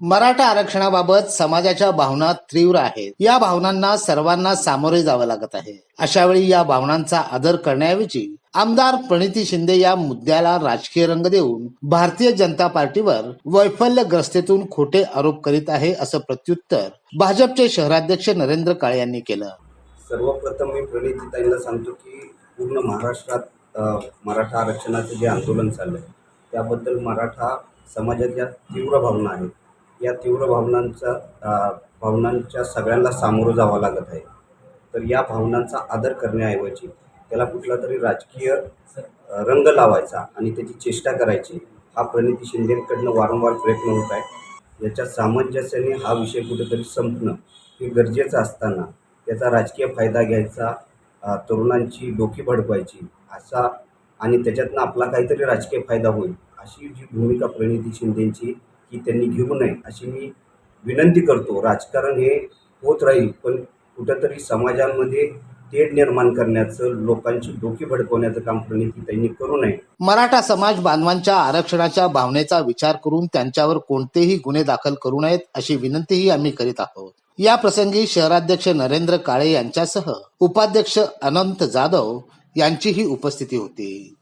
मराठा आरक्षणाबाबत समाजाच्या भावना तीव्र आहेत. या भावनांना सर्वांना सामोरे जावं लागत आहे. अशा वेळी या भावनांचा आदर करण्याऐवजी आमदार प्रणिती शिंदे या मुद्द्याला राजकीय रंग देऊन भारतीय जनता पार्टीवर वैफल्यग्रस्तेतून खोटे आरोप करीत आहे असं प्रत्युत्तर भाजपचे शहराध्यक्ष नरेंद्र काळे यांनी केलं. सर्वप्रथम मी प्रणितीताईंना सांगतो की पूर्ण महाराष्ट्रात मराठा आरक्षणाचं जे आंदोलन चाललं त्याबद्दल मराठा समाजाच्या तीव्र भावना आहेत. या तीव्र भावनांचा भावनांच्या सगळ्यांना सामोरं जावं लागत आहे. तर या भावनांचा आदर करण्याऐवजी त्याला कुठला तरी राजकीय रंग लावायचा आणि त्याची चेष्टा करायची हा प्रणिती शिंदेकडनं वारंवार प्रयत्न होत आहे. याच्या सामंजस्याने हा विषय कुठेतरी संपणं हे गरजेचं असताना त्याचा राजकीय फायदा घ्यायचा तरुणांची डोकी भडकवायची असा आणि त्याच्यातनं आपला काहीतरी राजकीय फायदा होईल अशी जी भूमिका प्रणिती शिंदेची की त्यांनी घेऊ नये अशी मी विनंती करतो. राजकारण हे होत राहील पण कुठंतरी समाजामध्ये तेढ निर्माण करण्याचं लोकांची डोकी भडकवण्याचं काम प्रणितीताईंनी करू नये. मराठा समाज बांधवांच्या आरक्षणाच्या भावनेचा विचार करून त्यांच्यावर कोणतेही गुन्हे दाखल करू नयेत अशी विनंतीही आम्ही करीत आहोत. या प्रसंगी शहराध्यक्ष नरेंद्र काळे यांच्यासह उपाध्यक्ष अनंत जाधव यांचीही उपस्थिती होती.